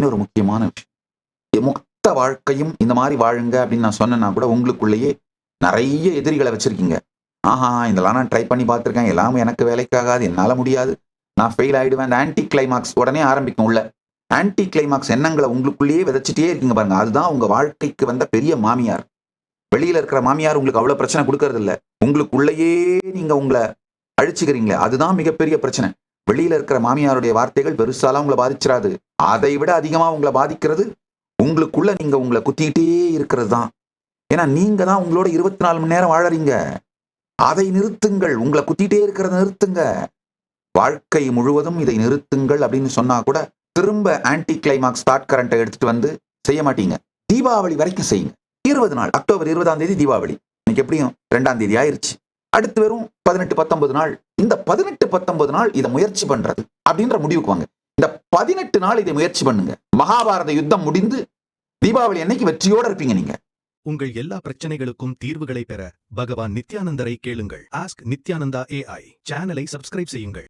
இன்னொரு முக்கியமான விஷயம். மொத்த வாழ்க்கையும் இந்த மாதிரி வாழுங்க அப்படின்னு நான் சொன்னேன்னா கூட உங்களுக்குள்ளேயே நிறைய எதிரிகளை வச்சிருக்கீங்க. ஆஹா இதெல்லாம் நான் ட்ரை பண்ணி பார்த்துருக்கேன். எல்லாமே எனக்கு வேலைக்காகாது. என்னால் முடியாது. நான் ஃபெயில் ஆயிடுவேன். அந்த ஆன்டி கிளைமாக்ஸ் உடனே ஆரம்பிக்கும் உள்ள. ஆன்டி கிளைமாக்ஸ் எண்ணங்களை உங்களுக்குள்ளேயே விதைச்சிட்டே இருக்கீங்க பாருங்க. அதுதான் உங்க வாழ்க்கைக்கு வந்த பெரிய மாமியார். வெளியில இருக்கிற மாமியார் உங்களுக்கு அவ்வளவு பிரச்சனை கொடுக்கறது இல்ல உங்களுக்குள்ளேயே நீங்க உங்களை அழிச்சுக்கிறீங்களே. அதுதான் மிகப்பெரிய பிரச்சனை. வெளியில இருக்கிற மாமியாருடைய வார்த்தைகள் பெருசாலாம் உங்களை பாதிச்சிடாது அதை விட அதிகமாக உங்களை பாதிக்கிறது உங்களுக்குள்ள நீங்க உங்களை குத்திக்கிட்டே இருக்கிறது தான். ஏன்னா நீங்க தான் உங்களோட இருபத்தி நாலு மணி நேரம் வாழறீங்க. அதை நிறுத்துங்கள். உங்களை குத்திட்டே இருக்கிறத நிறுத்துங்க. வாழ்க்கை முழுவதும் இதை நிறுத்துங்கள் அப்படின்னு சொன்னா கூட திரும்ப ஆன்டி கிளைமாக்ஸ் தாட் கரண்ட்டை எடுத்துட்டு வந்து செய்ய மாட்டீங்க. தீபாவளி வரைக்கும் செய்யுங்க. இருபது நாள். அக்டோபர் இருபதாம் தேதி தீபாவளி. இன்னைக்கு எப்படியும் ரெண்டாம் தேதி ஆயிடுச்சு அடுத்து வெறும் பதினெட்டு பத்தொன்பது நாள். இந்த பதினெட்டு பத்தொன்பது நாள் இதை முயற்சி பண்றது அப்படின்ற முடிவுக்கு வாங்க. இந்த பதினெட்டு நாள் இதை முயற்சி பண்ணுங்க. மகாபாரத யுத்தம் முடிந்து தீபாவளி அன்னைக்கு வெற்றியோட இருப்பீங்க நீங்க. உங்கள் எல்லா பிரச்சனைகளுக்கும் தீர்வுகளை பெற பகவான் நித்யானந்தரை கேளுங்கள். ஆஸ்க் நித்யானந்தா ஏஐ சேனலை சப்ஸ்கிரைப் செய்யுங்கள்.